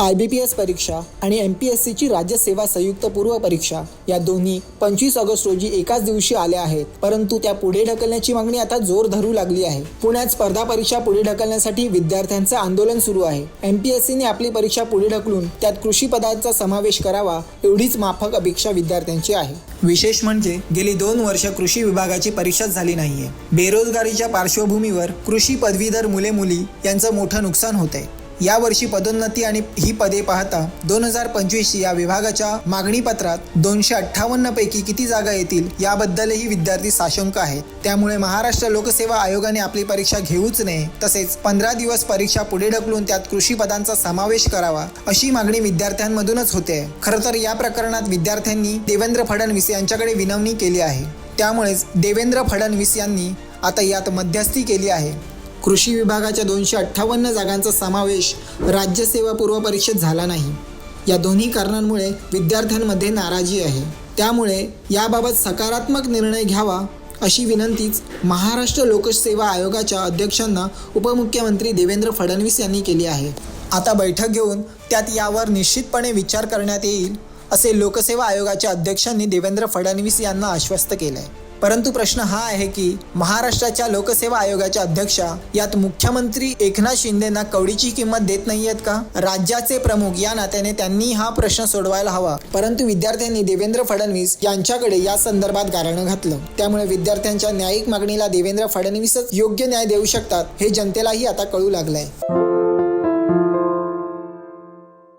I B P S परीक्षा आणि M P S सीची राज्यसेवा संयुक्त पूर्व परीक्षा या दोन्ही पंचवीस ऑगस्ट रोजी एकाच दिवशी आल्या आहेत. परंतु त्या पुढे ढकलण्याची मागणी आता जोर धरू लागली आहे. पुण्यात स्पर्धा परीक्षा पुढे ढकलण्यासाठी विद्यार्थ्यांचं आंदोलन सुरू आहे. एम पी एस सीने आपली परीक्षा पुढे ढकलून त्यात कृषी पदाचा समावेश करावा एवढीच माफक अपेक्षा विद्यार्थ्यांची आहे. विशेष म्हणजे गेली दोन वर्ष कृषी विभागाची परीक्षाच झाली नाहीये. बेरोजगारीच्या पार्श्वभूमीवर कृषी पदवीधर मुले मुली यांचं मोठं नुकसान होत आहे यावर्षी पदोन्नती आणि ही पदे पाहता दोन हजार पंचवीस या विभागाच्या मागणी पत्रात दोनशे अठ्ठावन्न पैकी किती जागा येतील याबद्दलही विद्यार्थी साशंक आहेत. त्यामुळे महाराष्ट्र लोकसेवा आयोगाने आपली परीक्षा घेऊच नये तसेच पंधरा दिवस परीक्षा पुढे ढकलून त्यात कृषी पदांचा समावेश करावा अशी मागणी विद्यार्थ्यांमधूनच होते. खरं तर या प्रकरणात विद्यार्थ्यांनी देवेंद्र फडणवीस यांच्याकडे विनवणी केली आहे. त्यामुळेच देवेंद्र फडणवीस यांनी आता यात मध्यस्थी केली आहे. कृषी विभागाच्या दोनशे अठ्ठावन्न जागांचा समावेश राज्यसेवा पूर्व परीक्षेत झाला नाही. या दोन्ही कारणांमुळे विद्यार्थ्यांमध्ये नाराजी आहे. त्यामुळे याबाबत सकारात्मक निर्णय घ्यावा अशी विनंतीच महाराष्ट्र लोकसेवा आयोगाच्या अध्यक्षांना उपमुख्यमंत्री देवेंद्र फडणवीस यांनी केली आहे. आता बैठक घेऊन त्यात यावर निश्चितपणे विचार करण्यात येईल असे लोकसेवा आयोगाच्या अध्यक्षांनी देवेंद्र फडणवीस यांना आश्वस्त केलं आहे परंतु प्रश्न हा आहे की महाराष्ट्राच्या लोकसेवा आयोगाच्या अध्यक्षा यात मुख्यमंत्री एकनाथ शिंदेना कवडीची किंमत देत नाहीयेत का? राज्याचे प्रमुख या नात्याने त्यांनी हा प्रश्न सोडवायला हवा. परंतु विद्यार्थ्यांनी देवेंद्र फडणवीस यांच्याकडे या संदर्भात गारणं घातलं. त्यामुळे विद्यार्थ्यांच्या न्यायिक मागणीला देवेंद्र फडणवीसच योग्य न्याय देऊ शकतात हे जनतेलाही आता कळू लागलंय.